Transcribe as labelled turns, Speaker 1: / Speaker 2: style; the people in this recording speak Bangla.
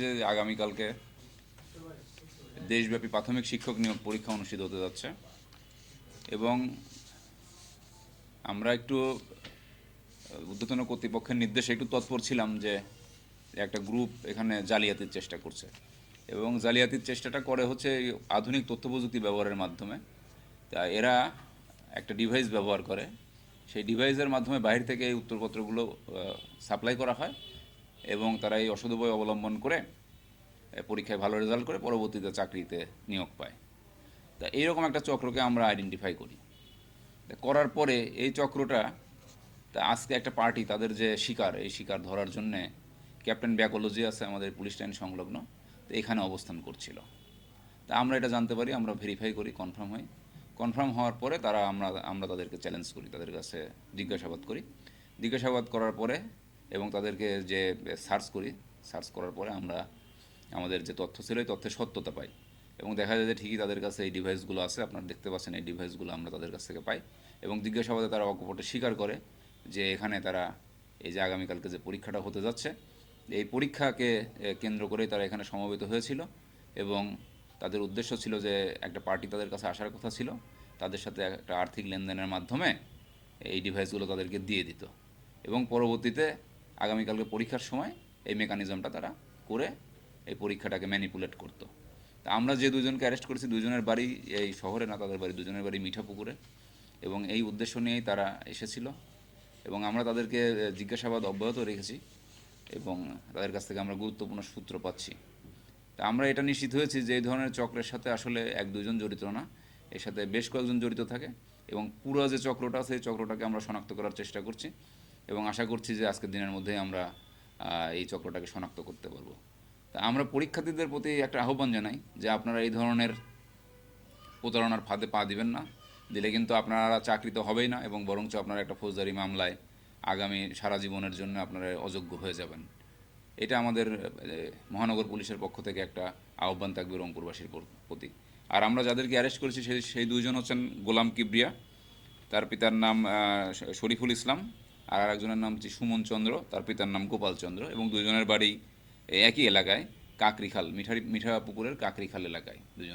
Speaker 1: যে আগামীকালকে দেশব্যাপী প্রাথমিক শিক্ষক নিয়োগ পরীক্ষা অনুষ্ঠিত হতে যাচ্ছে। এবং আমরা একটু উদ্যতন কর্তৃপক্ষের নির্দেশে একটু তৎপর ছিলাম যে একটা গ্রুপ এখানে জালিয়াতির চেষ্টা করছে। এবং জালিয়াতির চেষ্টাটা করে হচ্ছে আধুনিক তথ্য প্রযুক্তি ব্যবহারের মাধ্যমে। তা এরা একটা ডিভাইস ব্যবহার করে। সেই ডিভাইসের মাধ্যমে বাইরে থেকে এই উত্তরপত্রগুলো সাপ্লাই করা হয় এবং তারা এই অসৎ উপায় অবলম্বন করে পরীক্ষায় ভালো রেজাল্ট করে পরবর্তীতে চাকরিতে নিয়োগ পায়। তা এইরকম একটা চক্রকে আমরা আইডেন্টিফাই করি। করার পরে এই চক্রটা, তা আজকে একটা পার্টি তাদের যে শিকার, এই শিকার ধরার জন্যে ক্যাপ্টেন ব্যাকোলজি আছে আমাদের পুলিশ লাইন সংলগ্ন, তো এখানে অবস্থান করছিল। তা আমরা এটা জানতে পারি, আমরা ভেরিফাই করি কনফার্ম হই। কনফার্ম হওয়ার পরে তারা আমরা আমরা তাদেরকে চ্যালেঞ্জ করি, তাদের কাছে জিজ্ঞাসাবাদ করি। জিজ্ঞাসাবাদ করার পরে এবং তাদেরকে যে সার্চ করি সার্চ করার পরে আমরা আমাদের যে তথ্য ছিল, এই তথ্যের সত্যতা পাই। এবং দেখা যায় যে ঠিকই তাদের কাছে এই ডিভাইসগুলো আছে, আপনারা দেখতে পাচ্ছেন এই ডিভাইসগুলো আমরা তাদের কাছ থেকে পাই। এবং জিজ্ঞাসাবাদে তারা অকপটে স্বীকার করে যে এখানে তারা এই যে আগামীকালকে যে পরীক্ষাটা হতে যাচ্ছে, এই পরীক্ষাকে কেন্দ্র করেই তারা এখানে সমবেত হয়েছিল। এবং তাদের উদ্দেশ্য ছিল যে একটা পার্টি তাদের কাছে আসার কথা ছিল। তাদের সাথে একটা আর্থিক লেনদেনের মাধ্যমে এই ডিভাইসগুলো তাদেরকে দিয়ে দিত। এবং পরবর্তীতে আগামীকালকে পরীক্ষার সময় এই মেকানিজমটা তারা করে এই পরীক্ষাটাকে ম্যানিপুলেট করতো। তা আমরা যে দুজনকে অ্যারেস্ট করেছি, দুজনের বাড়ি এই শহরে না, তাদের বাড়ি, দুজনের বাড়ি মিঠাপুকুরে। এবং এই উদ্দেশ্য নিয়েই তারা এসেছিল। এবং আমরা তাদেরকে জিজ্ঞাসাবাদ অব্যাহত রেখেছি এবং তাদের কাছ থেকে আমরা গুরুত্বপূর্ণ সূত্র পাচ্ছি। তা আমরা এটা নিশ্চিত হয়েছি যে এই ধরনের চক্রের সাথে আসলে এক দুজন জড়িত না, এর সাথে বেশ কয়েকজন জড়িত থাকে এবং পুরো যে চক্রটা আছে, এই চক্রটাকে আমরা শনাক্ত করার চেষ্টা করছি এবং আশা করছি যে আজকের দিনের মধ্যেই আমরা এই চক্রটাকে শনাক্ত করতে পারব। তা আমরা পরীক্ষার্থীদের প্রতি একটা আহ্বান জানাই যে আপনারা এই ধরনের প্রতারণার ফাঁদে পা দিবেন না, দিলে কিন্তু আপনারা চাকরি তো হবেই না এবং বরঞ্চ আপনারা একটা ফৌজদারি মামলায় আগামী সারা জীবনের জন্য আপনারা অযোগ্য হয়ে যাবেন। এটা আমাদের মহানগর পুলিশের পক্ষ থেকে একটা আহ্বান থাকবে রংপুরবাসীর প্রতি। আর আমরা যাদেরকে অ্যারেস্ট করেছি, সেই সেই দুজন হচ্ছেন গোলাম কিবরিয়া, তার পিতার নাম শরীফুল ইসলাম, আর আরেকজনের নাম হচ্ছে সুমন চন্দ্র, তার পিতার নাম গোপাল চন্দ্র, এবং দুজনের বাড়ি একই এলাকায়, কাকরিখাল, মিঠারি মিঠা পুকুরের কাকরিখাল এলাকায় দুজন